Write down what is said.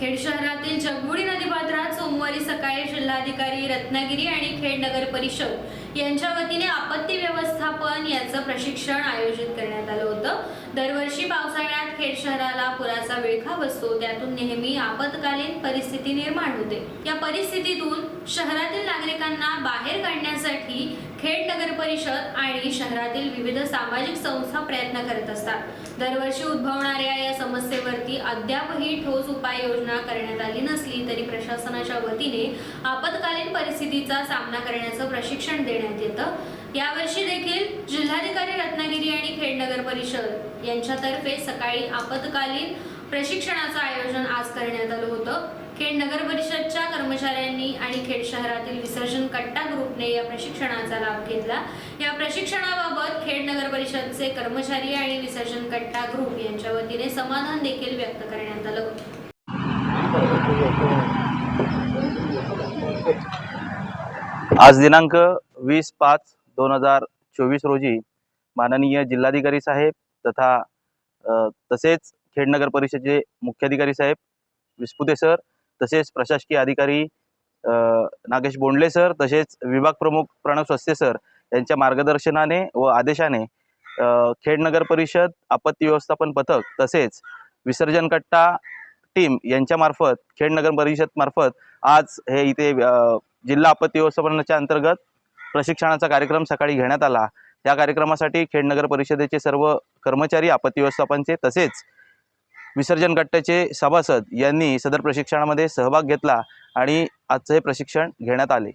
खेड शहरातील जगबुडी नदीपात्रात सोमवारी सकाळी जिल्हाधिकारी रत्नागिरी आणि खेड नगर परिषद यांच्या वतीने आपत्ती व्यवस्थापन याचं प्रशिक्षण आयोजित करण्यात आलं होतं. दरवर्षी पावसाळ्यात खेड शहराला पुराचा विळखा बसतो त्यातून नेहमी आपत्कालीन परिस्थिती निर्माण होते. या परिस्थितीतून शहरातील नागरिकांना बाहेर काढण्यासाठी खेड नगर परिषद आणि शहरातील विविध सामाजिक संस्था प्रयत्न करत असतात. दरवर्षी उद्भवणाऱ्या या समस्येवरती अद्यापही ठोस उपाययोजना करण्यात आली नसली तरी प्रशासनाच्या वतीने आपत्कालीन परिस्थितीचा सामना करण्याचं प्रशिक्षण देण्यात येतं. यावर्षी देखील जिल्हाधिकारी रत्नागिरी आणि खेड नगर परिषद यांच्यातर्फे सकाळी आपत्कालीन प्रशिक्षणाचं आयोजन आज करण्यात आलं होतं. खेड नगर परिषदच्या कर्मचाऱ्यांनी आणि खेड शहरातील विसर्जन कट्टा ग्रुपने या प्रशिक्षणाचा लाभ घेतला. या प्रशिक्षणाबाबत खेड नगर परिषदचे कर्मचारी आणि विसर्जन कट्टा ग्रुप यांच्या वतीने समाधान देखील व्यक्त करण्यात आलं आज दिनांक वीस पाच दोन हजार चोवीस रोजी माननीय जिल्हाधिकारी साहेब तथा तसेच तसेच खेडनगर परिषदेचे मुख्याधिकारी साहेब विस्पुते सर तसेच प्रशासकीय अधिकारी नागेश बोंडले सर तसेच विभाग प्रमुख प्रणव स्वस्ते सर यांच्या मार्गदर्शनाने व आदेशाने खेड खेडनगर परिषद आपत्ती व्यवस्थापन पथक तसेच विसर्जन कट्टा टीम यांच्यामार्फत खेडनगर परिषद मार्फत आज हे इथे जिल्हा आपत्ती व्यवस्थापनाच्या अंतर्गत प्रशिक्षणाचा कार्यक्रम सकाळी घेण्यात आला. या कार्यक्रमासाठी खेडनगर परिषदेचे सर्व कर्मचारी आपत्ती व्यवस्थापनचे तसेच विसर्जन गट्ट्याचे सभासद यांनी सदर प्रशिक्षणामध्ये सहभाग घेतला आणि आजचं हे प्रशिक्षण घेण्यात आले.